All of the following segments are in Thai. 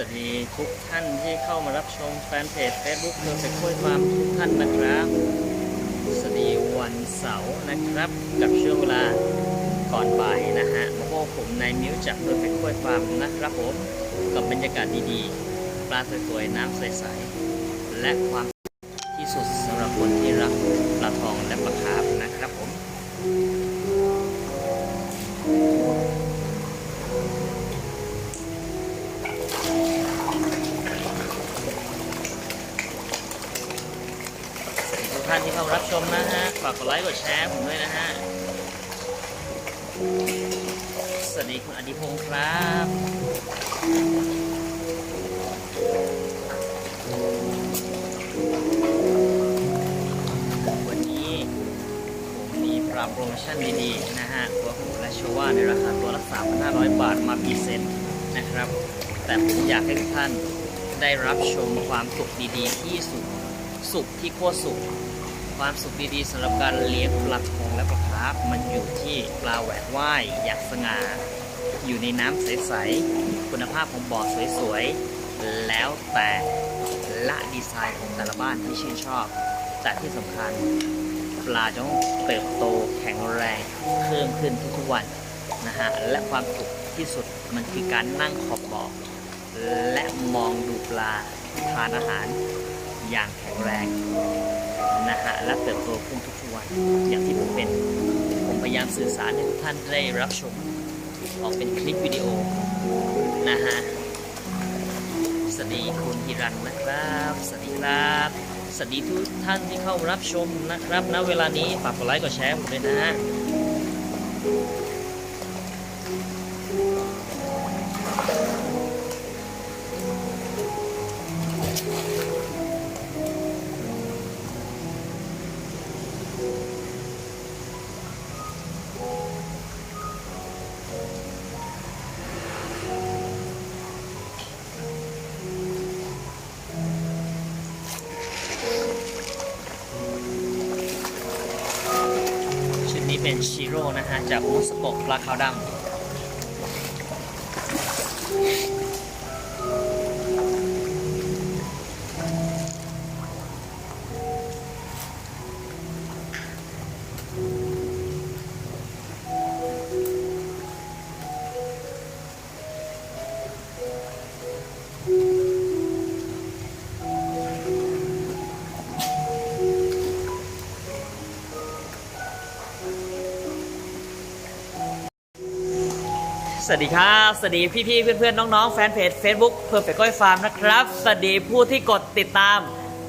วัสดีทุกท่านที่เข้ามารับชมแฟนเพจ Facebook เพื่อไปคุยความทุกท่านนะครับสวัสดีวันเสาร์นะครับ กับช่วงเวลาก่อนบ่ายนะฮะมาพบผมนายมิ้วจากเพื่อไปคุยความนะครับผมกับบรรยากาศดีๆ ปลาสวยๆน้ำใสๆและความที่สุดสำหรับคนที่ ดไลค์กดแชร์ผมด้วยนะฮะ สวัสดีคุณอดิพงศ์ครับวันนี้ผมมีปรับโปรโมชั่นดีๆ นะฮะตัวหูและโชว่าในราคาตัวละ3,500 บาทมาพีเซนนะครับ แต่ผมอยากให้ทุกท่านได้รับชมความสุขดีๆ ที่สุดสุขที่โคตรสุข ความสุขดีๆสำหรับการเลี้ยงปลาทองและปลาคาร์ฟมันอยู่ที่ปลาแหวกว่ายอย่างสง่า อยู่ในน้ำใสๆคุณภาพของบ่อสวยๆ แล้วแต่ละดีไซน์ของแต่ละบ้านที่ชื่นชอบแต่ที่สำคัญ ปลาจะต้องเติบโตแข็งแรงเพิ่มขึ้นทุกๆวันนะฮะและความสุขที่สุดมันคือการนั่งขอบบ่อและมองดูปลาทานอาหารอย่างแข็งแรง นะฮะและเติบโตขึ้นทุกวัน อย่างที่ผมเป็นผมพยายามสื่อสารให้ทุกท่านได้รับชมออกเป็นคลิปวิดีโอนะฮะสวัสดีคุณฮิรันนะครับ สวัสดีครับสวัสดีทุกท่านที่เข้ารับชมนะครับณเวลานี้ฝากกดไลค์กดแชร์ผมด้วยนะฮะ จากมุสโกปลาขาวดำ สวัสดีครับ สวัสดีพี่ๆ เพื่อนๆ น้องๆ แฟนเพจ Facebook Perfect ก้อยฟาร์มนะครับ สวัสดีผู้ที่กดติดตาม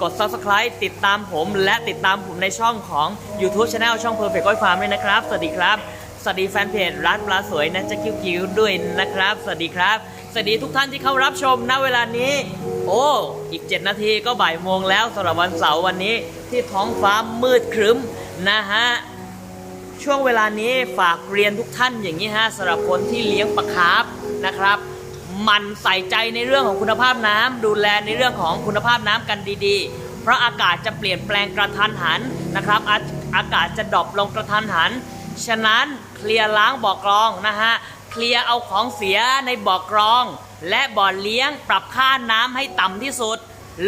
กด Subscribe ติดตามผม และติดตามผมในช่องของ YouTube Channel ช่อง Perfect ก้อยฟาร์มด้วยนะครับ สวัสดีครับ สวัสดีแฟนเพจร้านปลาสวยนะจะคิ้วๆ ด้วยนะครับ สวัสดีครับ สวัสดีทุกท่านที่เข้ารับชมณเวลานี้ โอ้ อีก 7 นาทีก็บ่ายโมงแล้วสำหรับวันเสาร์วันนี้ที่ท้องฟ้ามืดครึ้มนะฮะ ช่วงเวลานี้ฝากเรียนทุกท่านอย่างนี้ฮะสำหรับคนที่เลี้ยงปลาคาร์ฟนะครับ มันใส่ใจในเรื่องของคุณภาพน้ำดูแลในเรื่องของคุณภาพน้ำกันดีๆ เพราะอากาศจะเปลี่ยนแปลงกระทันหันนะครับอาอากาศจะดรอปลงกระทันหัน ฉะนั้นเคลียร์ล้างบ่อกรองนะฮะเคลียร์เอาของเสียในบ่อกรอง และบ่อเลี้ยงปรับค่าน้ำให้ต่ำที่สุด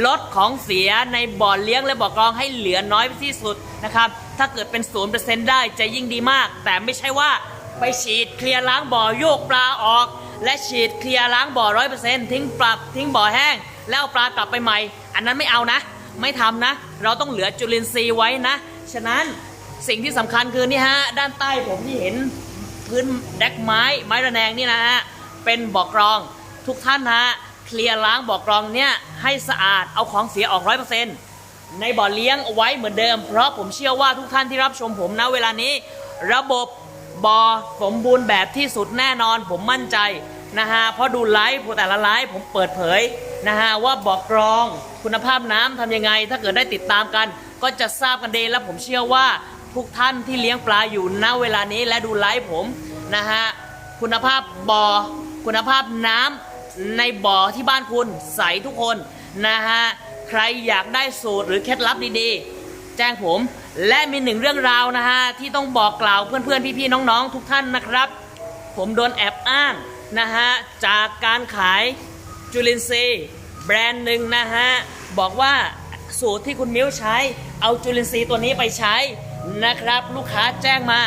ลดของเสียในบ่อเลี้ยงและบ่อกรองให้เหลือน้อยที่สุดนะครับ ถ้าเกิดเป็นศูนย์เปอร์เซ็นต์ได้จะยิ่งดีมาก แต่ไม่ใช่ว่าไปฉีดเคลียร์ล้างบ่อโยกปลาออก และฉีดเคลียร์ล้างบ่อร้อยเปอร์เซ็นต์ทิ้งปรับทิ้งบ่อแห้ง แล้วเอาปลากลับไปใหม่ อันนั้นไม่เอานะ ไม่ทำนะ เราต้องเหลือจุลินทรีย์ไว้นะ ฉะนั้นสิ่งที่สำคัญคือนี่ฮะ ด้านใต้ผมที่เห็นพื้นแดกไม้ไม้ระแนงนี่นะฮะเป็นบ่อกรองทุกท่านฮะเคลียร์ล้างบ่อกรองเนี่ยให้สะอาดเอาของเสียออกร้อยเปอร์เซ็นต์ ในบ่อเลี้ยงไว้เหมือนเดิม เพราะผมเชื่อว่าทุกท่านที่รับชมผมนะเวลานี้ ระบบบ่อสมบูรณ์แบบที่สุดแน่นอนผมมั่นใจนะฮะเพราะดูไลฟ์แต่ละไลฟ์ผมเปิดเผยนะฮะว่าบ่อกรองคุณภาพน้ำทำยังไง ถ้าเกิดได้ติดตามกัน ก็จะทราบกันดีและผมเชื่อว่าทุกท่านที่เลี้ยงปลาอยู่ณเวลานี้และดูไลฟ์ผมนะฮะคุณภาพบ่อคุณภาพน้ำในบ่อที่บ้านคุณใสทุกคนนะฮะ รอยากได้สูตรหรือเคล็ดลับดีๆ แจ้งผม และมีหนึ่งเรื่องราวนะฮะที่ต้องบอกกล่าวเพื่อนๆ พี่ๆ น้องๆ ทุกท่านนะครับ ผมโดนแอบอ้างนะฮะจากการขายจุลินทรีย์แบรนด์หนึ่งนะฮะบอกว่าสูตรที่คุณมิ้วใช้เอาจุลินทรีย์ตัวนี้ไปใช้นะครับ ลูกค้าแจ้งมา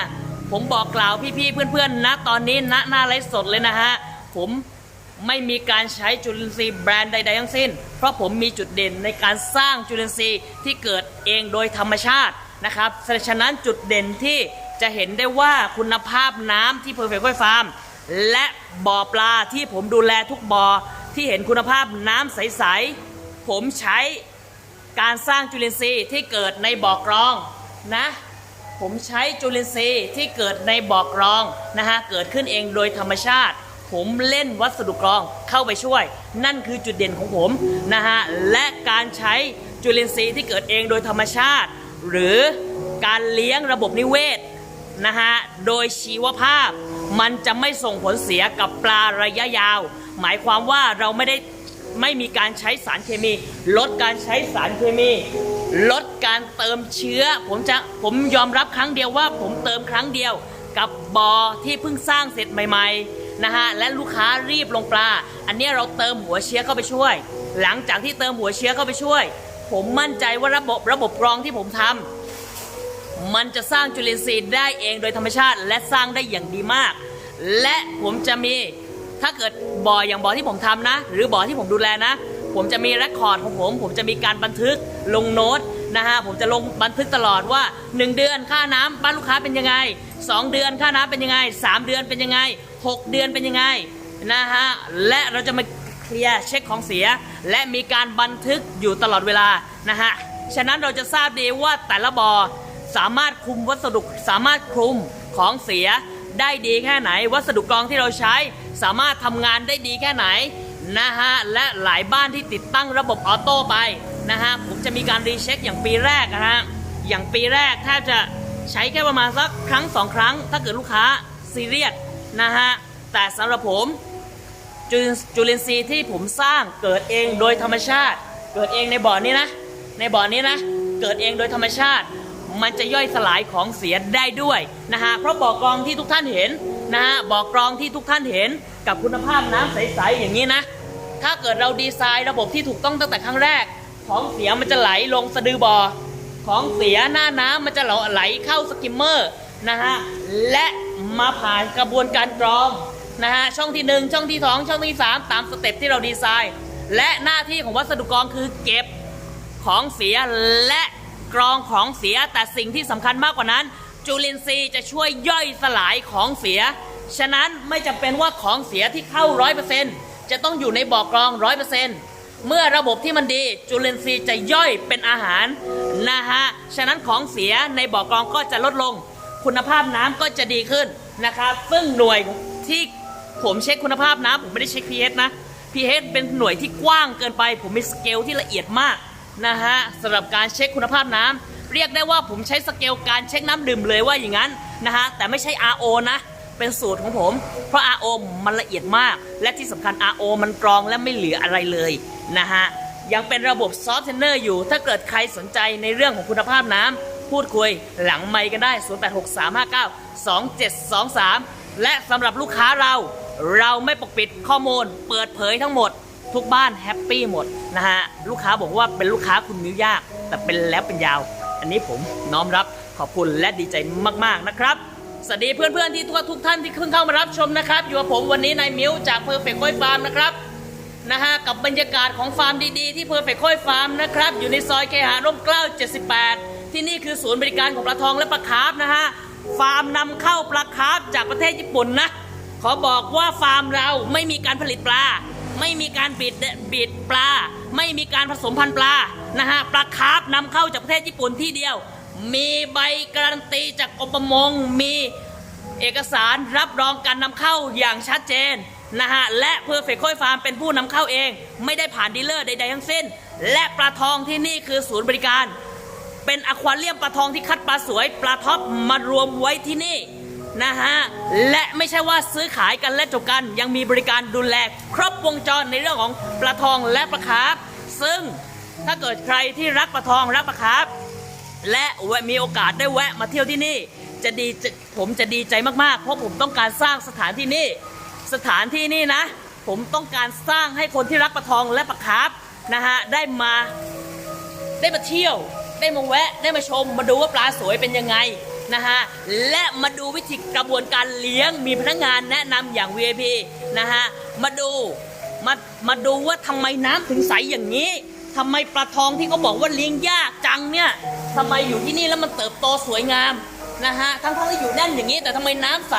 ผมบอกกล่าวพี่ๆ เพื่อนๆ นะตอนนี้ณหน้าไลฟ์สดเลยนะฮะผม ไม่มีการใช้จุลินทรีย์แบรนด์ใดๆทั้งสิ้น เพราะผมมีจุดเด่นในการสร้างจุลินทรีย์ที่เกิดเองโดยธรรมชาตินะครับฉะนั้นจุดเด่นที่จะเห็นได้ว่าคุณภาพน้ำที่ Perfect Koi Farm และบ่อปลาที่ผมดูแลทุกบ่อที่เห็นคุณภาพน้ำใสๆผมใช้การสร้างจุลินทรีย์ที่เกิดในบ่อกรองนะผมใช้จุลินทรีย์ที่เกิดในบ่อกรองนะฮะเกิดขึ้นเองโดยธรรมชาติ ผมเล่นวัสดุกรองเข้าไปช่วย นั่นคือจุดเด่นของผมนะฮะและการใช้จุลินทรีย์ที่เกิดเองโดยธรรมชาติ หรือการเลี้ยงระบบนิเวศนะฮะโดยชีวภาพ มันจะไม่ส่งผลเสียกับปลาระยะยาว หมายความว่าเราไม่ได้ไม่มีการใช้สารเคมี ลดการใช้สารเคมี ลดการเติมเชื้อ ผมจะผมยอมรับครั้งเดียวว่า ผมเติมครั้งเดียว กับบอที่เพิ่งสร้างเสร็จใหม่ ๆ นะฮะและลูกค้ารีบลงปลา อันนี้เราเติมหัวเชื้อเข้าไปช่วย หลังจากที่เติมหัวเชื้อเข้าไปช่วย ผมมั่นใจว่าระบบระบบกรองที่ผมทำมันจะสร้างจุลินทรีย์ได้เองโดยธรรมชาติและสร้างได้อย่างดีมาก และผมจะมีถ้าเกิดบ่ออย่างบ่อที่ผมทำนะ หรือบ่อที่ผมดูแลนะ ผมจะมีเรคคอร์ดของผม ผมจะมีการบันทึกลงโน้ตนะฮะผมจะลงบันทึกตลอดว่า 1 เดือนค่าน้ำบ้านลูกค้าเป็นยังไง 2 เดือนค่าน้ำเป็นยังไง 3 เดือนเป็นยังไง 6 เดือนเป็นยังไงนะฮะและเราจะมาเคลียร์เช็คของเสีย และมีการบันทึกอยู่ตลอดเวลานะฮะฉะนั้นเราจะทราบดีว่าแต่ละบ่อสามารถคุมวัสดุสามารถคุมของเสียได้ดีแค่ไหน วัสดุกรองที่เราใช้สามารถทำงานได้ดีแค่ไหนนะฮะและหลายบ้านที่ติดตั้งระบบออโต้ไปนะฮะผมจะมีการรีเช็คอย่างปีแรกนะฮะอย่างปีแรกแทบจะใช้แค่ประมาณสักครั้งสองครั้ง ถ้าเกิดลูกค้าซีเรียส นะฮะ แต่สำหรับผมจุลินจุลินทรีย์ที่ผมสร้างเกิดเองโดยธรรมชาติ เกิดเองในบ่อนี้นะ ในบ่อนี้นะ เกิดเองโดยธรรมชาติ มันจะย่อยสลายของเสียได้ด้วยนะฮะ เพราะบ่อกรองที่ทุกท่านเห็นนะฮะ บ่อกรองที่ทุกท่านเห็นกับคุณภาพน้ำใสๆอย่างนี้นะ ถ้าเกิดเราดีไซน์ระบบที่ถูกต้องตั้งแต่ครั้งแรก ของเสียมันจะไหลลงสะดือบ่อ ของเสียหน้าน้ำมันจะไหลเข้าสกิมเมอร์ นะฮะและมาผ่านกระบวนการกรองนะฮะช่องที่ 1 ช่องที่ 2 ช่องที่ 3 ตามสเต็ปที่เราดีไซน์ และหน้าที่ของวัสดุกรองคือเก็บของเสียและกรองของเสียแต่สิ่งที่สำคัญมากกว่านั้น จุลินทรีย์จะช่วยย่อยสลายของเสีย ฉะนั้นไม่จำเป็นว่าของเสียที่เข้า 100%จะต้องอยู่ในบ่อกรอง 100%เมื่อระบบที่มันดีจุลินทรีย์จะย่อยเป็นอาหารนะฮะ ฉะนั้นของเสียในบ่อกรองก็จะลดลง คุณภาพน้ำก็จะดีขึ้นนะครับ ซึ่งหน่วยที่ผมเช็คคุณภาพน้ำผมไม่ได้เช็ค pH นะ pH เป็นหน่วยที่กว้างเกินไป ผมมีสเกลที่ละเอียดมากนะฮะสำหรับการเช็คคุณภาพน้ำเรียกได้ว่าผมใช้สเกลการเช็คน้ำดื่มเลยว่าอย่างนั้นนะฮะแต่ไม่ใช่ RO นะเป็นสูตรของผม เพราะ RO มันละเอียดมาก และที่สำคัญ RO มันกรองและไม่เหลืออะไรเลยนะฮะ ยังเป็นระบบซอฟต์เทนเนอร์อยู่ ถ้าเกิดใครสนใจในเรื่องของคุณภาพน้ำ พูดคุยหลังไมค์กันได้ 0863592723 และสำหรับลูกค้าเรา เราไม่ปกปิดข้อมูล เปิดเผยทั้งหมด ทุกบ้านแฮปปี้หมดนะฮะ ลูกค้าบอกว่าเป็นลูกค้าคุณมิ้วยาก แต่เป็นแล้วเป็นยาว อันนี้ผมน้อมรับขอบคุณและดีใจมากๆนะครับสวัสดีเพื่อนๆที่ทุกทุกท่านที่เพิ่งเข้ามารับชมนะครับ อยู่กับผมวันนี้นายมิวจากเพอร์เฟกต์ก้อยฟาร์มนะครับนะฮะกับบรรยากาศของฟาร์มดีๆที่เพอร์เฟกต์ค่อยฟาร์มนะครับ อยู่ในซอยเคหาร่มเกล้า 78 ที่นี่คือศูนย์บริการของปลาทองและปลาคาร์ฟนะฮะ ฟาร์มนำเข้าปลาคาร์ฟจากประเทศญี่ปุ่นนะ ขอบอกว่าฟาร์มเราไม่มีการผลิตปลา ไม่มีการบิดบิดปลา ไม่มีการผสมพันธุ์ปลา นะฮะ ปลาคาร์ฟนำเข้าจากประเทศญี่ปุ่นที่เดียว มีใบการันตีจากกรมประมง มีเอกสารรับรองการนำเข้าอย่างชัดเจนนะฮะ และ Perfect ค่อยฟาร์มเป็นผู้นำเข้าเอง ไม่ได้ผ่านดีลเลอร์ใดๆทั้งสิ้น และปลาทองที่นี่คือศูนย์บริการ เป็นอควาเรียมปลาทองที่คัดปลาสวยปลาท็อปมารวมไว้ที่นี่นะฮะ และไม่ใช่ว่าซื้อขายกันและจบกัน ยังมีบริการดูแลครบวงจรในเรื่องของปลาทองและปลาคาร์ฟซึ่งถ้าเกิดใครที่รักปลาทองรักปลาคาร์ฟและแวะมีโอกาสได้แวะมาเที่ยวที่นี่ จะดีผมจะดีใจมากๆ เพราะผมต้องการสร้างสถานที่นี่สถานที่นี่นะ ผมต้องการสร้างให้คนที่รักปลาทองและปลาคาร์ฟนะฮะได้มาได้มาเที่ยว ได้มาแวะได้มาชมมาดูว่าปลาสวยเป็นยังไงนะฮะและมาดูวิธีกระบวนการเลี้ยงมีพนักงานแนะนำอย่าง VIP นะฮะมาดูมามาดูว่าทำไมน้ำถึงใสอย่างนี้ทำไมปลาทองที่เขาบอกว่าเลี้ยงยากจังเนี่ยทำไมอยู่ที่นี่แล้วมันเติบโตสวยงามนะฮะทั้งๆที่อยู่แน่นอย่างนี้ แต่ทำไมน้ำใส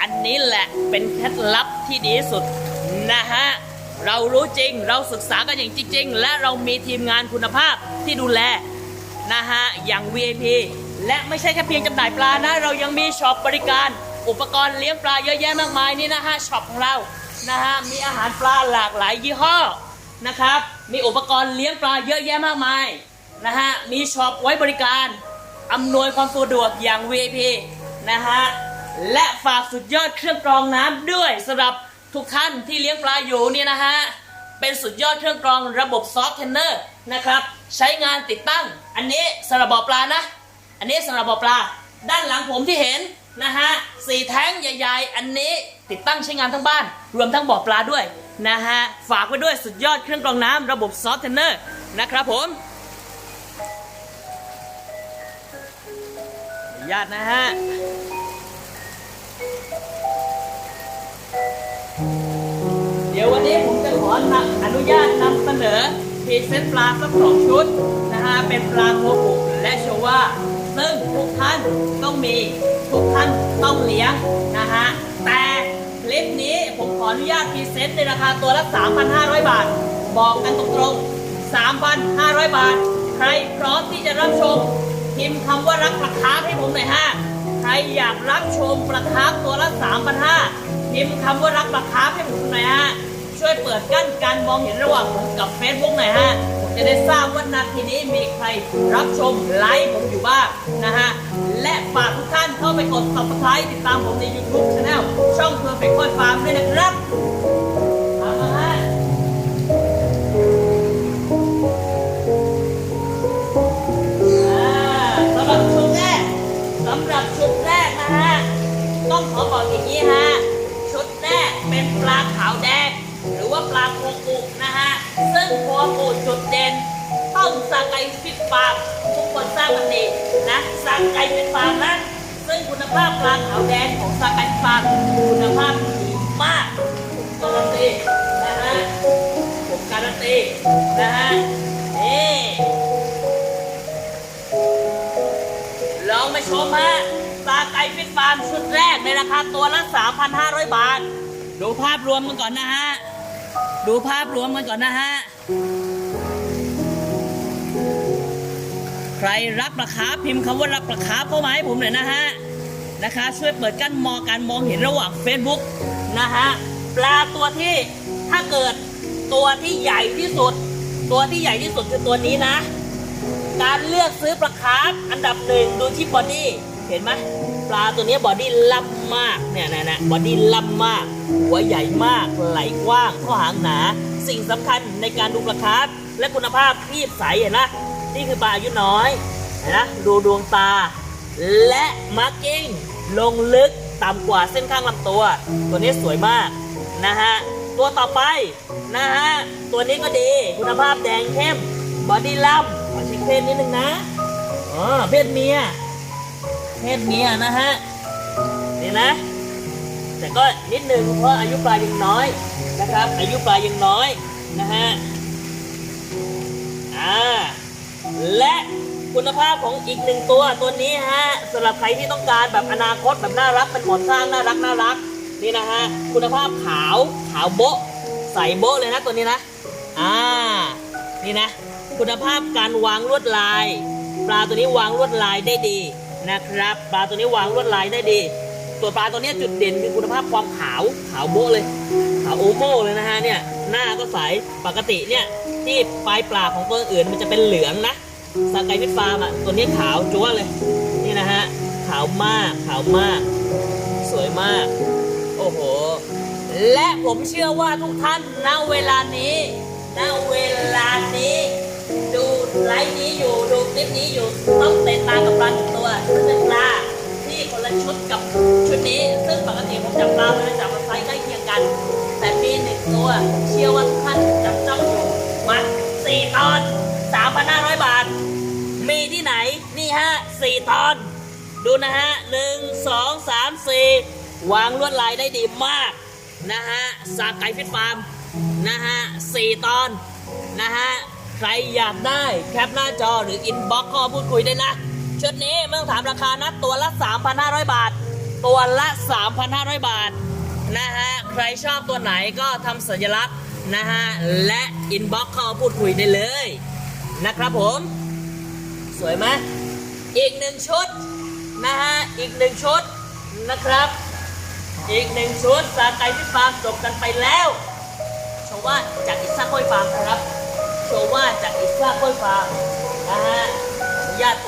อันนี้แหละเป็นเคล็ดลับที่ดีที่สุดนะฮะเรารู้จริงเราศึกษากันอย่างจริง ๆ และเรามีทีมงานคุณภาพที่ดูแล นะฮะ อย่าง VIP และไม่ใช่แค่เพียงจำหน่ายปลานะ เรายังมีช็อปบริการ อุปกรณ์เลี้ยงปลาเยอะแยะมากมายนี่นะฮะช็อปของเรานะฮะมีอาหารปลาหลากหลายยี่ห้อนะครับ มีอุปกรณ์เลี้ยงปลาเยอะแยะมากมายนะฮะมีช็อปไว้บริการอำนวยความสะดวกอย่าง VIP นะฮะและฝากสุดยอดเครื่องกรองน้ำด้วยสำหรับทุกท่านที่เลี้ยงปลาอยู่เนี่ยนะฮะเป็นสุดยอดเครื่องกรองระบบซอฟต์เทนเนอร์ นะครับ ใช้งานติดตั้ง อันนี้สำหรับบ่อปลานะ อันนี้สำหรับบ่อปลา ด้านหลังผมที่เห็นนะฮะสี่แท้งใหญ่ๆ อันนี้ติดตั้งใช้งานทั้งบ้าน รวมทั้งบ่อปลาด้วยนะฮะฝากไว้ด้วยสุดยอดเครื่องกรองน้ำระบบซอฟต์เทนเนอร์นะครับผมอนุญาตนะฮะเดี๋ยววันนี้ผมจะขอนำอนุญาตนำเสนอ พรีเซนต์ปลาสักสองชุดนะฮะเป็นปลาโคบุและโชว่าซึ่งทุกท่านต้องมีทุกท่านต้องเลี้ยงนะฮะแต่คลิปนี้ผมขออนุญาตพรีเซนต์ในราคาตัวละ 3,500 บาท บอกกันตรงๆ 3,500 บาท ใครพร้อมที่จะรับชม พิมพ์คำว่ารักปลาคาร์ฟให้ผมหน่อยฮะใครอยากรับชมปลาคาร์ฟตัวละ 3,500พิมพ์คำว่ารักปลาคาร์ฟให้ผมหน่อยฮะ ช่วยเปิดกั้นการมองเห็นระหว่างผมกับ Facebook หน่อยฮะผมจะได้ทราบว่านาทีนี้มีใครรับชมไลฟ์ผมอยู่บ้างนะฮะ และฝากทุกท่านเข้าไปกด subscribe ติดตามผมใน YouTube Channel ช่อง Perfect Boy Farm ด้วยนะครับมาฮะสำหรับชุดแรกสำหรับชุดแรกนะฮะ ต้องขอบอกอย่างนี้ฮะ ชุดแรกเป็นปลาขาวแดง ลาโคกุนะฮะ ซึ่งโคกุจุดเด่นต้องสาไกฟิตฟาร์มทุกคนทราบกันดีนะสาไกฟิตฟาร์มนะซึ่งคุณภาพปลาขาวแดงของสาไกฟิตฟาร์มคุณภาพดีมากการันตีนะฮะผมการันตีนะฮะนี่ลองมาชมฮะซาไกฟิตฟาร์มชุดแรกในราคาตัวละ 3,500 บาท ดูภาพรวมกันก่อนนะฮะ ดูภาพรวมกันก่อนนะฮะ ใครรักราคาพิมพ์คำว่ารักราคาเข้ามาให้ผมหน่อยนะฮะ นะคะ ช่วยเปิดกั้นมองการมองเห็นระหว่าง Facebook นะฮะ ปลาตัวที่ถ้าเกิดตัวที่ใหญ่ที่สุด ตัวที่ใหญ่ที่สุดคือตัวนี้นะ การเลือกซื้อปลาคาร์ฟอันดับหนึ่งดูที่บอดี้เห็นไหม ลาตัวนี้บอดี้ล่ำมากเนี่ยนะนะบอดี้ล่ำมาก หัวใหญ่มากไหลกว้างข้อหางหนา สิ่งสำคัญในการดูปลาคาร์ฟและคุณภาพรีบใสเห็นนะนี่คือปลาอายุน้อยนนะดูดวงตา และมาร์กิ้งลงลึกต่ำกว่าเส้นข้างลำตัว ตัวนี้สวยมากนะฮะตัวต่อไปนะฮะตัวนี้ก็ดีคุณภาพแดงเข้มบอดี้ล่ำขอเช็คเพศนิดนึงนะอ๋อเพศเมีย เพศเมียนะฮะนี่นะ แต่ก็นิดนึงเพราะอายุปลายังน้อยนะครับ อายุปลายังน้อยนะฮะอ่าและคุณภาพของอีกหนึ่งตัวตัวนี้ฮะสำหรับใครที่ต้องการแบบอนาคตแบบน่ารักเป็นหมอนสร้างน่ารักน่ารักนี่นะฮะคุณภาพขาวขาวโบ๊ะใสโบ๊ะเลยนะตัวนี้นะอ่านี่นะ คุณภาพการวางลวดลาย ปลาตัวนี้วางลวดลายได้ดี นะครับปลาตัวนี้วางลวดลายได้ดี ตัวปลาตัวนี้จุดเด่นคือคุณภาพความขาวขาวโบเลยขาวโอโม่เลยนะฮะเนี่ยหน้าก็ใสปกติเนี่ยที่ปลายปลาของตัวอื่นมันจะเป็นเหลืองนะสกไกฟิตฟาร์มอะตัวนี้ขาวจั๊วเลยนี่นะฮะขาวมากขาวมาก สวยมาก โอ้โห และผมเชื่อว่าทุกท่านณเวลานี้ณเวลานี้ ดูไลฟ์นี้อยู่ดูคลิปนี้อยู่ต้องเตะตากับปลาตัว จับปลามันจะจับมาไซส์ใกล้เคียงกัน แต่มีหนึ่งตัวเชื่อว่าทุกท่านจับจ้องอยู่มาสี่ตอนสามพันห้าร้อยบาท มีที่ไหนนี่ฮะสี่ตอน ดูนะฮะหนึ่งสองสามสี่วางลวดลายได้ดีมากนะฮะสาไก่ฟิตฟาร์มนะฮะสี่ตอนนะฮะใครอยากได้แคปหน้าจอหรืออินบ็อกซ์ก็พูดคุยได้นะชุดนี้ไม่ต้องถามราคานะตัวละ 3,500 บาท ตัวละ 3,500 บาทนะฮะใครชอบตัวไหนก็ทำสัญลักษณ์นะฮะและอินบ็อกซ์เข้ามาพูดคุยได้เลยนะครับผม สวยไหมอีกหนึ่งชุดนะฮะอีกหนึ่งชุดนะครับ อีกหนึ่งชุดสาไก่พิฟาร์มจบกันไปแล้วโชว์ว่าจากอิซ่าโค้ยฟาร์มครับโชว์ว่าจากอิซ่าโค้ยฟาร์มนะฮะญาติ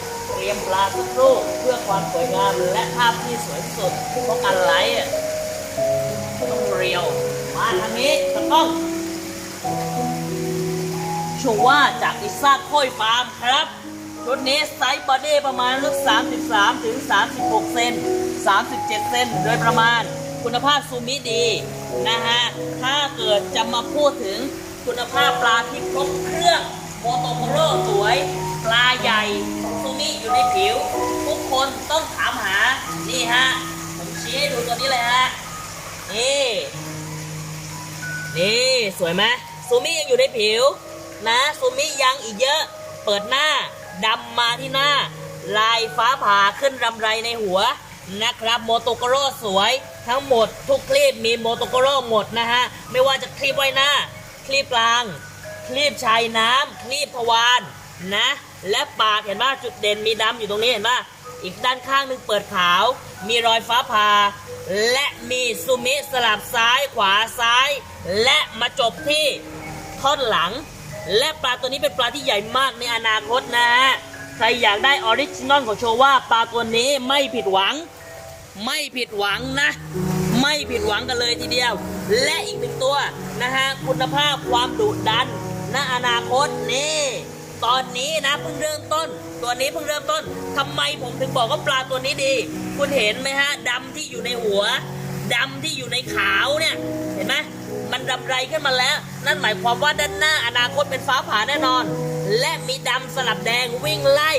รียมปลาสักครู่เพื่อความสวยงามและภาพที่สวยที่สุดเพราะการไลฟ์ต้องเรียว มาทางนี้ตะก้องชมว่าจากอิซ่าโค้ยฟาร์มครับชุดนี้ไซส์บอดี้ประมาณลึก 33 ถึง 36 เซน 37 เซนโดยประมาณ คุณภาพซูมิดี นะฮะ ถ้าเกิดจะมาพูดถึงคุณภาพปลาที่ครบเครื่องโมโตโมโรสวย ปลาใหญ่ซูมิอยู่ในผิว ทุกคนต้องถามหา นี่ฮะ ผมชี้ให้ดูตัวนี้เลยฮะ นี่ นี่สวยไหมซูมิยังอยู่ในผิว นะซูมิยังอีกเยอะ เปิดหน้าดำมาที่หน้า ลายฟ้าผ่าขึ้นรำไรในหัวนะครับโมโตโกโร่สวยทั้งหมดทุกคลิปมีโมโตโกโร่หมดนะฮะ ไม่ว่าจะคลิปไว้หน้า คลิปกลาง คลีบชายน้ำคลีบทวารนะ และปากเห็นป่ะจุดเด่นมีดำอยู่ตรงนี้เห็นป่ะอีกด้านข้างหนึงเปิดขาว มีรอยฟ้าผ่าและมีซูมิสลับซ้ายขวาซ้าย และมาจบที่ท่อนหลัง และปลาตัวนี้เป็นปลาที่ใหญ่มากในอนาคตนะฮะใครอยากได้ออริจินอลของโชว่าปลาตัวนี้ไม่ผิดหวัง ไม่ผิดหวังนะ ไม่ผิดหวังกันเลยทีเดียว และอีกหนึ่งตัวนะฮะคุณภาพความดุดันณอนาคตนี่ ตอนนี้นะเพิ่งเริ่มต้น ตัวนี้เพิ่งเริ่มต้นทำไมผมถึงบอกว่าปลาตัวนี้ดี คุณเห็นไหมฮะดำที่อยู่ในหัวดำที่อยู่ในขาวเนี่ยเห็นไหมมันดำไรขึ้นมาแล้ว นั่นหมายความว่าด้านหน้าอนาคตเป็นฟ้าผ่าแน่นอน และมีดำสลับแดงวิ่งไล่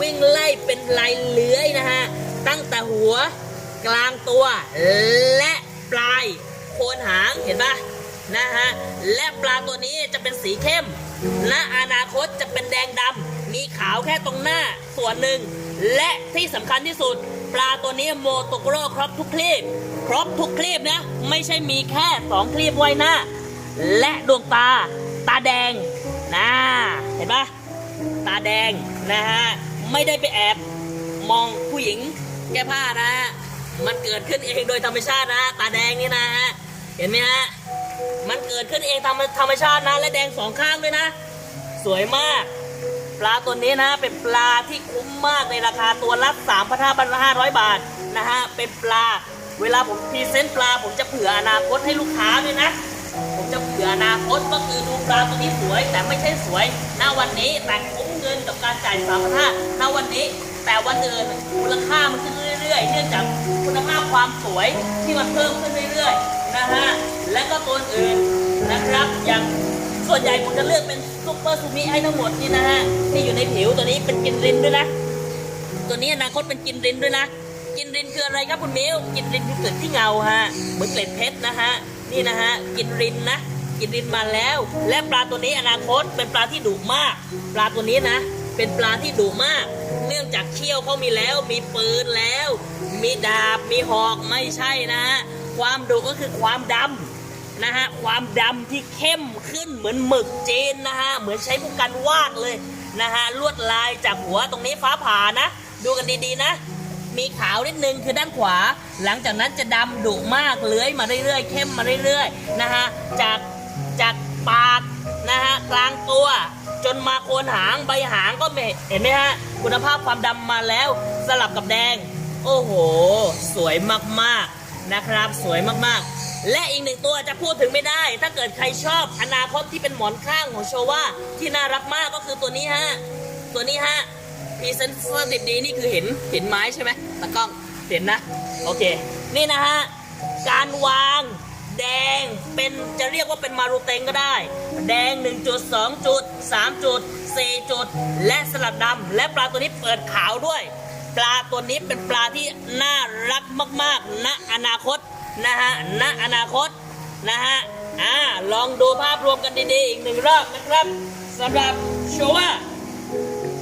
วิ่งไล่เป็นลายเลื้อยนะฮะตั้งแต่หัวกลางตัว และปลายโคนหางเห็นปะนะฮะและปลาตัวนี้จะเป็นสีเข้ม และอนาคตจะเป็นแดงดำมีขาวแค่ตรงหน้าส่วนหนึ่ง และที่สำคัญที่สุด ปลาตัวนี้โมโตโกโรครบทุกคลีบครบทุกคลีบนะ ไม่ใช่มีแค่สองคลีบไว้หน้า และดวงตา ตาแดงนะเห็นปะตาแดงนะฮะ ไม่ได้ไปแอบมองผู้หญิงแก้ผ้านะฮะมันเกิดขึ้นเองโดยธรรมชาตินะฮะตาแดงนี่นะฮะเห็นไหมฮะ มันเกิดขึ้นเองตามธรรมชาตินะ และแดงสองข้างด้วยนะ สวยมาก ปลาตัวนี้นะเป็นปลาที่คุ้มมากในราคาตัวละ3,500บาทนะฮะเป็นปลาเวลาผมพรีเซนต์ปลาผมจะเผื่ออนาคตให้ลูกค้าด้วยนะ ผมจะเผื่ออนาคตก็คือดูปลาตัวนี้สวย แต่ไม่ใช่สวยณวันนี้แต่คุ้มเงินกับการจ่ายสามพันห้าณวันนี้ แต่วันอื่นมูลค่ามันขึ้นเรื่อยื่อยๆ เนื่องจากคุณภาพความสวยที่มันเพิ่มขึ้นเรื่อยๆนะฮะและก็ตัวอื่นนะครับอย่างส่วนใหญ่ผมจะเลือกเป็นซุปเปอร์ซูมิให้ทั้งหมดนี่นะฮะที่อยู่ในผิวตัวนี้เป็นกินรินด้วยนะตัวนี้อนาคตเป็นกินรินด้วยนะกินรินคืออะไรครับคุณมิวกินรินคือเกิดที่เงาฮะเหมือนเกล็ดเพชรนะฮะนี่นะฮะกินรินนะกินรินมาแล้ว และปลาตัวนี้อนาคตเป็นปลาที่ดุมาก ปลาตัวนี้นะ เป็นปลาที่ดุมาก เนื่องจากเขี้ยวเขามีแล้ว มีปืนแล้ว มีดาบมีหอกไม่ใช่นะฮะความดุก็คือความดำนะฮะความดำที่เข้มขึ้นเหมือนหมึกจีนนะฮะเหมือนใช้พวกกันวาดเลยนะฮะลวดลายจากหัวตรงนี้ฟ้าผ่านะ ดูกันดีๆนะ มีขาวนิดนึงคือด้านขวา หลังจากนั้นจะดำดุมากเลื้อยมาเรื่อยๆเข้มมาเรื่อยๆนะฮะจากจากปากนะฮะกลางตัว จนมาโคนหางใบหางก็เห็นไหมฮะ คุณภาพความดำมาแล้วสลับกับแดง โอ้โห สวยมากๆนะครับ สวยมากๆ และอีกหนึ่งตัวจะพูดถึงไม่ได้ ถ้าเกิดใครชอบอนาคตที่เป็นหมอนข้างของโชว่าที่น่ารักมากก็คือตัวนี้ฮะ ตัวนี้ฮะพรีเซนเซอร์ดีๆนี่คือเห็นเห็นไม้ใช่ไหมตากล้องเห็นนะ โอเค นี่นะฮะ การวาง แดงเป็นจะเรียกว่าเป็นมารูเตงก็ได้ แดง 1 จุด 2 จุด 3 จุด 4 จุด และสลับดำและปลาตัวนี้เปิดขาวด้วย ปลาตัวนี้เป็นปลาที่น่ารักมากๆณอนาคตนะฮะณอนาคตนะฮะอ่าลองดูภาพรวมกันดีๆ อีกหนึ่งรอบนะครับสำหรับโชว่า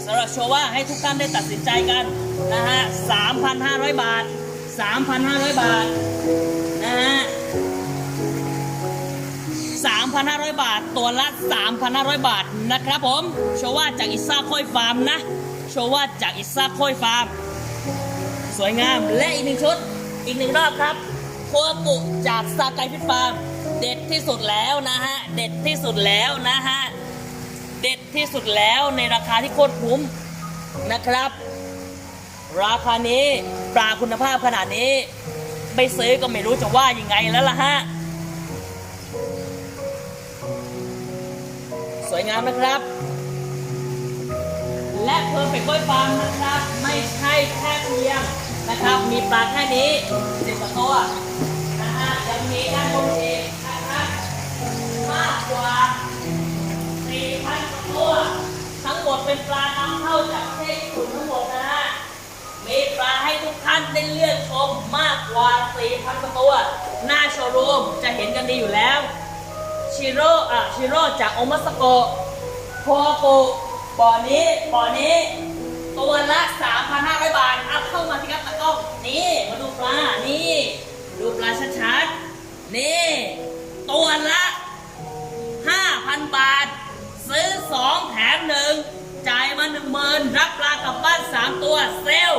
สำหรับโชว่าให้ทุกท่านได้ตัดสินใจกันนะฮะ3,500 บาท 3,500 บาทนะฮะ 3,500 บาท ตัวละ 3,500 บาทนะครับผม โชว่าจากอิซ่าค่อยฟาร์มนะ โชว่าจากอิซ่าค่อยฟาร์ม สวยงาม และอีกหนึ่งชุด อีกหนึ่งรอบครับ โคกุจากซาไกฟิฟาร์ม เด็ดที่สุดแล้วนะฮะ เด็ดที่สุดแล้วนะฮะ เด็ดที่สุดแล้วในราคาที่โคตรคุ้มนะครับ ราคานี้ปลาคุณภาพขนาดนี้ไม่ซื้อก็ไม่รู้จะว่ายังไงแล้วล่ะฮะ สวยงามนะครับ และเพอร์เฟกต์บอยฟาร์มนะครับ ไม่ใช่แค่เพียงนะครับ มีปลาแค่นี้สิบกว่าตัวนะฮะยังมีด้านบนอีกนะครับมากกว่า4,000กว่าตัว ทั้งหมดเป็นปลานำเข้าจากประเทศญี่ปุ่นทั้งหมดนะฮะมีปลาให้ทุกท่านได้เลือกชมมากกว่า4,000กว่าตัว หน้าโชว์รูมจะเห็นกันดีอยู่แล้ว ชิโร่อะชิโร่จากโอมาสโกโคโกบ่อนี้บ่อนี้ ตัวละ 3,500 บาทเอาเข้ามาที่ครับตะกล้อง นี่ มาดูปลา นี่ ดูปลาชัดๆ นี่ ตัวละ 5,000 บาท ซื้อ 2 แถมหนึ่งจ่ายมา1 0,000รับปลากลับบ้าน 3 ตัวเซลล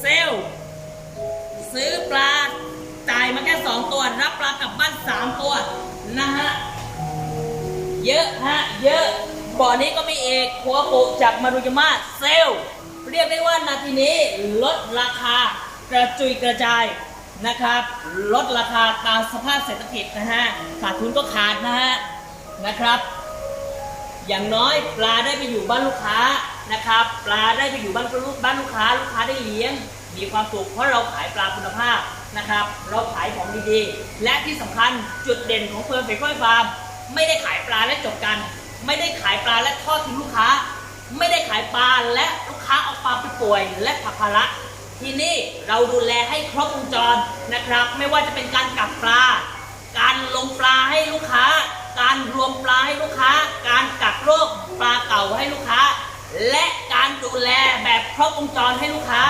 เซลลซื้อปลาจ่ายมาแค่ 2 ตัว รับปลากลับบ้าน 3 ตัว นะฮะ เยอะฮะ เยอะ บ่อนี้ก็มีเอกคัวโปจากมารุยมาเซลลเรียกได้ว่านาทีนี้ลดราคากระจุยกระจายนะครับ ลดราคาตามสภาพเศรษฐกิจนะฮะ ขาดทุนก็ขาดนะฮะ นะครับ อย่างน้อยปลาได้ไปอยู่บ้านลูกค้านะครับ ปลาได้ไปอยู่บ้านลูกบ้านลูกค้า ลูกค้าได้เลี้ยง มีความสุขเพราะเราขายปลาคุณภาพ นะครับ เราขายของดีๆ และที่สำคัญจุดเด่นของเฟิร์มเฟคอยฟาร์มไม่ได้ขายปลาและจบกัน ไม่ได้ขายปลาและทอดทิ้งลูกค้า ไม่ได้ขายปลาและลูกค้าเอาปลาไปป่วย และผักภาระที่นี่เราดูแลให้ครบวงจรนะครับ ไม่ว่าจะเป็นการกักปลา การลงปลาให้ลูกค้า การรวมปลาให้ลูกค้า การกักโรคปลาเก่าให้ลูกค้า และการดูแลแบบครบวงจรให้ลูกค้า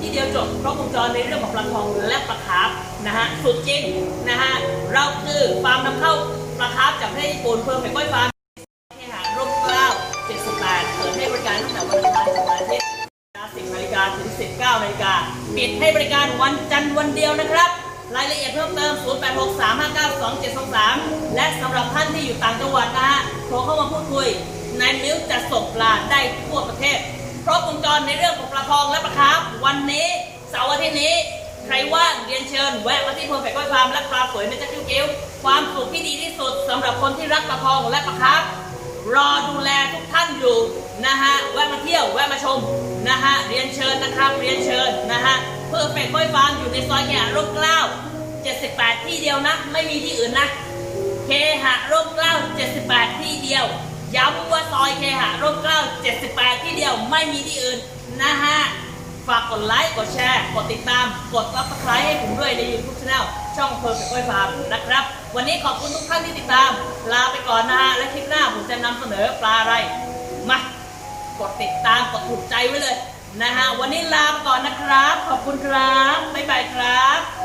ที่เดียวจบครบวงจรในเรื่องของปลาทองและปลาคาร์ฟนะฮะสุดจริงนะฮะเราคือฟาร์มนำเข้าปลาคาร์ฟจากประเทศญี่ปุ่นเพิ่มไปก้อยฟาร์มที่หาร่มเกล้า78เปิดให้บริการตั้งแต่วันอังคารถึงวันอาทิตย์10นาฬิกาถึง 19นาฬิกาปิดให้บริการวันจันทร์วันเดียวนะครับรายละเอียดเพิ่มเติม 0863592723 และสำหรับท่านที่อยู่ต่างจังหวัดนะฮะโทรเข้ามาพูดคุย นายมิ้วจะส่งปลาได้ทั่วประเทศ ครบวงจรในเรื่องของปลาทองและปลาคาร์ฟวันนี้เสาร์อาทิตย์นี้ ใครว่างเรียนเชิญแวะมาที่เพอร์เฟคต์ฟาร์มและปลาสวยในจักรกิ้วความสุขที่ดีที่สุดสำหรับคนที่รักปลาทองและปลาคาร์ฟรอดูแลทุกท่านอยู่นะฮะแวะมาเที่ยวแวะมาชมนะฮะเรียนเชิญนะครับเรียนเชิญนะฮะเพื่อเฟกค่อยฟาร์มอยู่ในซอยแก่ร่มเกล้า78 ที่เดียวนะ ไม่มีที่อื่นนะเคหะร่มเกล้า78 ที่เดียว ย้ำว่าซอยเคหะร่มเกล้า 78 ที่เดียวไม่มีที่อื่นนะฮะ ฝากกดไลค์ กดแชร์ กดติดตาม กด subscribe ให้ผมด้วยใน YouTube Channel ช่อง Perfect Boy Farm นะครับ วันนี้ขอบคุณทุกท่านที่ติดตาม ลาไปก่อนนะฮะ และคลิปหน้าผมจะนำเสนอปลาอะไร มา กดติดตาม กดถูกใจไว้เลยนะฮะ วันนี้ลาไปก่อนนะครับ ขอบคุณครับ บ๊ายบายครับ